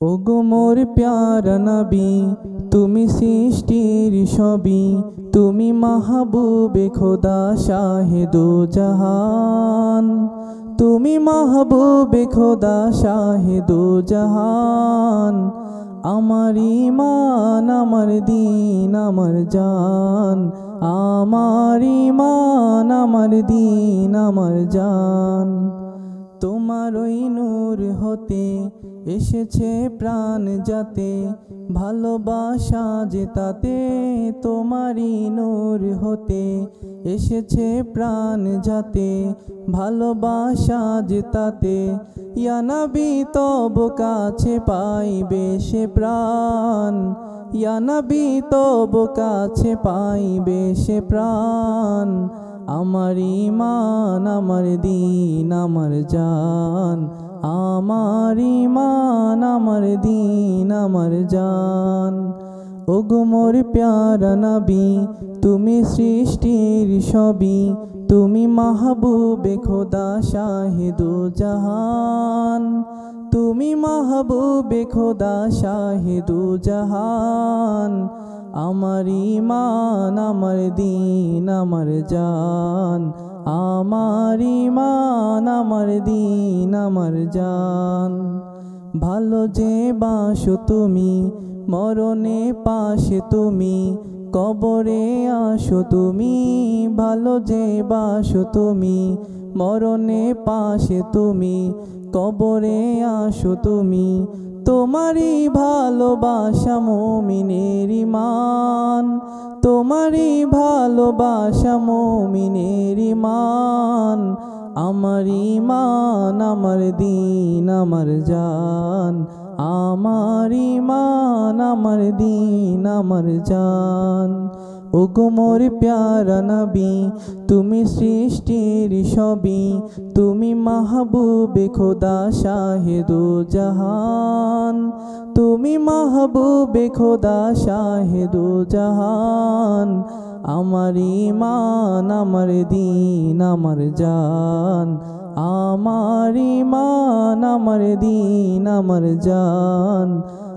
ওগো মোর প্যারা নবী, তুমি সৃষ্টির সবই তুমি মাহবুবে খোদা শাহেদো জাহান। তুমি মাহবুবে খোদা শাহেদো জাহান। আমার ইমান আমার দিন, আমার জান। আমার ইমান আমার দিন, আমার জান। তোমার ওই নূর হতে এসেছে প্রাণ যাতে, ভালোবাসা যে তাতে তোমারই নূর হতে এসেছে প্রাণ যাতে, ভালোবাসা যে তাতে। ইয়ানবি তব কাছে পাইবে সে প্রাণ ইয়ানবি তব কাছে পাইবে সে প্রাণ। আমার ইমান আমার দিন, আমার জান। আমার ইমান আমার দিন, আমার জান। ওগো মোর প্যারা নবী, তুমি সৃষ্টির সবই তুমি মাহবুবে খোদা শাহিদু জাহান। তুমি মাহবুবে খোদা শাহিদু জাহান। আমার ইমান আমার দিন, আমার জান। আমার ইমান আমার দিন, আমার জান। ভালো যে বাসো তুমি, মরণে পাশে তুমি, কবরে আসো তুমি। ভালো যে বাসো তুমি মরণে পাশে তুমি, কবরে আসো তুমি। তোমারই ভালোবাসা মমিনের ইমান। তোমারই ভালোবাসা মমিনের ইমান। আমার ইমান, আমার দিন, আমার জান। আমার ইমান, আমার দিন, আমার জান। ওগো মোর প্যারা নবী, তুমি সৃষ্টির সবই, তুমি মাহবুবে খোদা শাহেদু জাহান, তুমি মাহবুবে খোদা শাহেদু জাহান, আমার ইমান আমার দিন, আমার জান, আমার ইমান আমার দিন, আমার জান